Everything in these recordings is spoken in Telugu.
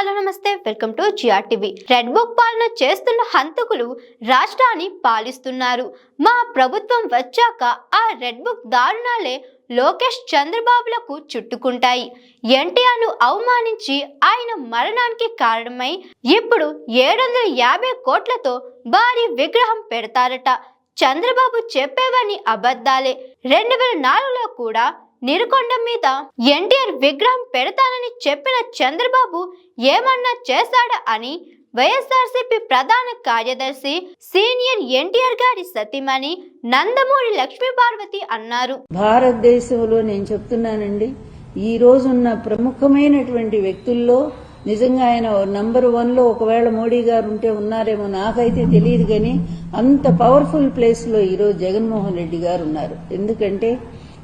హలో నమస్తే. Welcome to GR TV. Red book పాలన చేస్తున్న హంతకులు రాష్ట్రాన్ని పాలిస్తున్నారు. మా ప్రభుత్వం వచ్చాక ఆ రెడ్ బుక్ దారుణాలే లోకేష్ చంద్రబాబులకు చుట్టుకుంటాయి. ఎన్టీఆర్ను అవమానించి ఆయన మరణానికి కారణమై ఇప్పుడు ఏడు వందల యాభై కోట్లతో భారీ విగ్రహం పెడతారట. చంద్రబాబు చెప్పేవని అబద్ధాలే. రెండు వేల నాలుగులో కూడా నిరుకొండ మీద ఎన్టీఆర్ విగ్రహం పెడతానని చెప్పిన చంద్రబాబు ఏమన్నా చేశాడా అని వైఎస్ఆర్సీపీ ప్రధాన కార్యదర్శి సీనియర్ ఎన్టీఆర్ గారి సతీమణి నందమూరి లక్ష్మీ పార్వతి అన్నారు. భారతదేశంలో నేను చెప్తున్నానండి ఈ రోజున్న ప్రముఖమైనటువంటి వ్యక్తుల్లో నిజంగా ఆయన నంబర్ వన్లో ఒకవేళ మోడీ గారు ఉంటే ఉన్నారేమో నాకైతే తెలియదు కానీ అంత పవర్ఫుల్ ప్లేస్లో ఈరోజు జగన్మోహన్ రెడ్డి గారు ఉన్నారు. ఎందుకంటే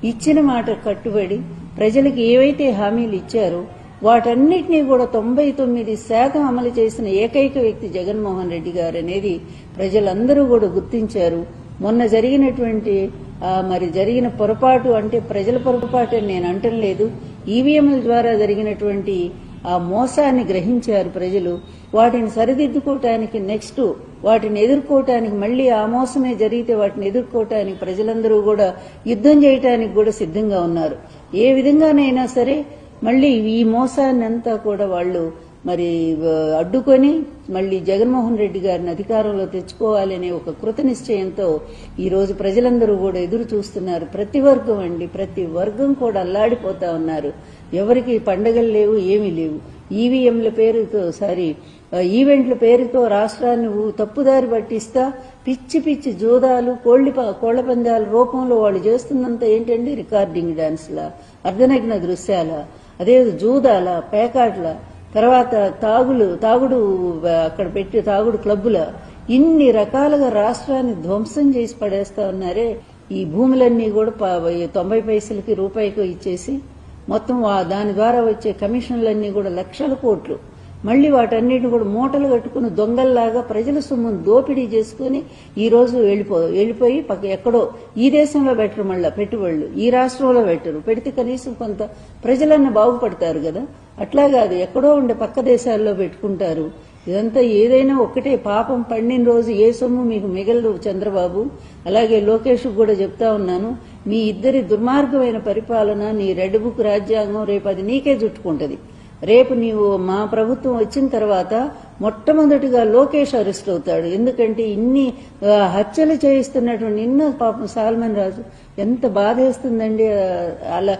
ఇచ్చిన మాట కట్టుబడి ప్రజలకు ఏవైతే హామీలు ఇచ్చారో వాటన్నిటినీ కూడా తొంభై తొమ్మిది శాతం అమలు చేసిన ఏకైక వ్యక్తి జగన్మోహన్ రెడ్డి గారు అనేది ప్రజలందరూ కూడా గుర్తించారు. మొన్న జరిగినటువంటి మరి జరిగిన పొరపాటు అంటే ప్రజల పొరపాటు అని నేను అంటం లేదు ఈవీఎంల ద్వారా జరిగినటువంటి ఆ మోసాన్ని గ్రహించారు ప్రజలు. వాటిని సరిదిద్దుకోవటానికి నెక్స్ట్ వాటిని ఎదుర్కోవటానికి మళ్ళీ ఆ మోసమే జరిగితే వాటిని ఎదుర్కోవటానికి ప్రజలందరూ కూడా యుద్ధం చేయటానికి కూడా సిద్ధంగా ఉన్నారు. ఏ విధంగానైనా సరే మళ్ళీ ఈ మోసాన్ని అంతా కూడా వాళ్ళు మరి అడ్డుకొని మళ్ళీ జగన్మోహన్ రెడ్డి గారిని అధికారంలో తెచ్చుకోవాలనే ఒక కృత నిశ్చయంతో ఈ రోజు ప్రజలందరూ కూడా ఎదురు చూస్తున్నారు. ప్రతి వర్గం అండి ప్రతి వర్గం కూడా అల్లాడిపోతా ఉన్నారు. ఎవరికి పండగలు లేవు ఏమీ లేవు. ఈవీఎంల పేరుతో సారీ ఈవెంట్ల పేరుతో రాష్ట్రాన్ని తప్పుదారి పట్టిస్తా పిచ్చి పిచ్చి జూదాలు కోళ్ళి ప- కోళ్ళ పందాల రూపంలో వాళ్ళు చేస్తున్నంత ఏంటండి రికార్డింగ్ డాన్స్ల అర్ధనగ్న దృశ్యాల అదే జూదాల పేకాట్ల తర్వాత తాగులు తాగుడు అక్కడ పెట్టి తాగుడు క్లబ్బుల ఇన్ని రకాలుగా రాష్ట్రాన్ని ధ్వంసం చేసి పడేస్తా ఉన్నారే. ఈ భూములన్నీ కూడా తొంభై పైసలకి రూపాయికి ఇచ్చేసి మొత్తం ఆ దాని ద్వారా వచ్చే కమిషన్లన్నీ కూడా లక్షల కోట్లు. మళ్ళీ వాటన్నిటిని కూడా మూటలు కట్టుకుని దొంగల్లాగా ప్రజల సొమ్మును దోపిడీ చేసుకుని ఈ రోజు వెళ్ళిపో వెళ్ళిపోయి పక్క ఎక్కడో ఈ దేశంలో పెట్టరు మళ్ళా పెట్టుబడులు ఈ రాష్ట్రంలో పెట్టరు. పెడితే కనీసం కొంత ప్రజలన్న బాగుపడతారు కదా. అట్లా కాదు ఎక్కడో ఉండే పక్క దేశాల్లో పెట్టుకుంటారు. ఇదంతా ఏదైనా ఒక్కటే పాపం పండిన రోజు ఏ సొమ్ము మీకు మిగలదు చంద్రబాబు. అలాగే లోకేష్ కూడా చెప్తా ఉన్నాను మీ ఇద్దరి దుర్మార్గమైన పరిపాలన నీ రెడ్ బుక్ రాజ్యాంగం రేపు అది నీకే చుట్టుకుంటది. రేపు నీవు మా ప్రభుత్వం వచ్చిన తర్వాత మొట్టమొదటిగా లోకేష్ అరెస్ట్ అవుతాడు. ఎందుకంటే ఇన్ని హత్యలు చేయిస్తున్నటువంటి నిన్న పాపం సాల్మన్ రాజు ఎంత బాధేస్తుందండి అలా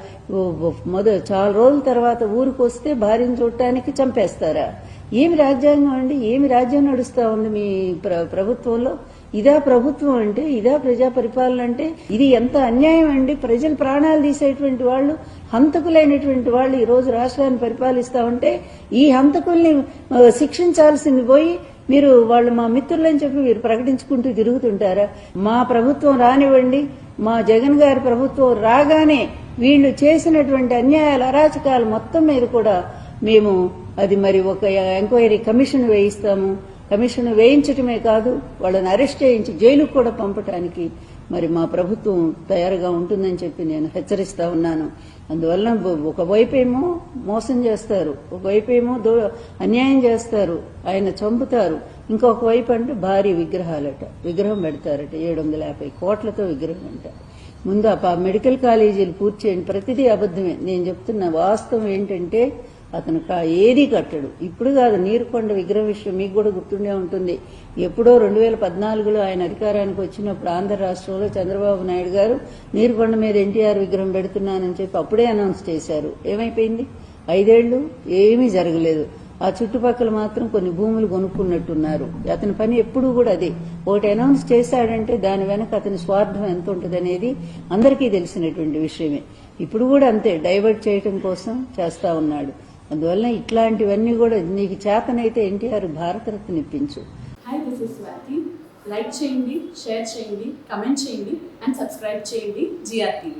మొద చాలా రోజుల తర్వాత ఊరికి వస్తే భార్యను చూడటానికి చంపేస్తారా? ఏమి రాజ్యాంగం అండి? ఏమి రాజ్యం నడుస్తా ఉంది మీ ప్ర- ప్రభుత్వంలో? ఇదా ప్రభుత్వం అంటే ఇదా ప్రజా పరిపాలన అంటే ఇది ఎంత అన్యాయం అండి. ప్రజలు ప్రాణాలు తీసేటువంటి వాళ్ళు హంతకులైనటువంటి వాళ్ళు ఈ రోజు రాష్ట్రాన్ని పరిపాలిస్తా ఉంటే ఈ హంతకుల్ని శిక్షించాల్సింది పోయి మీరు వాళ్ళు మా మిత్రులని చెప్పి మీరు ప్రకటించుకుంటూ తిరుగుతుంటారా? మా ప్రభుత్వం రానివ్వండి మా జగన్ గారి ప్రభుత్వం రాగానే వీళ్ళు చేసినటువంటి అన్యాయాలు అరాచకాలు మొత్తం మీద కూడా మేము అది మరి ఒక ఎంక్వైరీ కమిషన్ వేయిస్తాము. కమిషన్ వేయించటమే కాదు వాళ్ళని అరెస్ట్ చేయించి జైలుకు కూడా పంపటానికి మరి మా ప్రభుత్వం తయారుగా ఉంటుందని చెప్పి నేను హెచ్చరిస్తా ఉన్నాను. అందువల్ల ఒకవైపేమో మోసం చేస్తారు ఒకవైపేమో దో అన్యాయం చేస్తారు ఆయన చంపుతారు. ఇంకొక వైపు అంటే భారీ విగ్రహాలట విగ్రహం పెడతారట ఏడు వందల యాభై కోట్లతో విగ్రహం అంట. ముందు ఆ మెడికల్ కాలేజీలు పూర్తి చేయండి ప్రతిదీ అబద్ధమే. నేను చెప్తున్న వాస్తవం ఏంటంటే అతను కా- ఏది కట్టడు. ఇప్పుడు కాదు నీరుకొండ విగ్రహం విషయం మీకు కూడా గుర్తుండే ఉంటుంది. ఎప్పుడో రెండు వేల పద్నాలుగులో ఆయన అధికారానికి వచ్చినప్పుడు ఆంధ్ర రాష్ట్రంలో చంద్రబాబు నాయుడు గారు నీరుకొండ మీద ఎన్టీఆర్ విగ్రహం పెడుతున్నానని చెప్పి అప్పుడే అనౌన్స్ చేశారు. ఏమైపోయింది? ఐదేళ్ళు ఏమీ జరగలేదు. ఆ చుట్టుపక్కల మాత్రం కొన్ని భూములు కొనుక్కున్నట్టున్నారు. అతని పని ఎప్పుడూ కూడా అదే. ఒకటి అనౌన్స్ చేశాడంటే దాని వెనక అతని స్వార్థం ఎంత ఉంటుందనేది అందరికీ తెలిసినటువంటి విషయమే. ఇప్పుడు కూడా అంతే డైవర్ట్ చేయటం కోసం చేస్తా ఉన్నాడు. అందువల్ల ఇట్లాంటివన్నీ కూడా నీకు చేతనైతే NTR Bharat Ratna ఇప్పించు. Hi this is Swathi like చేయండి షేర్ చేయండి కమెంట్ చేయండి అండ్ సబ్స్క్రైబ్ చేయండి జిఆర్టీవీ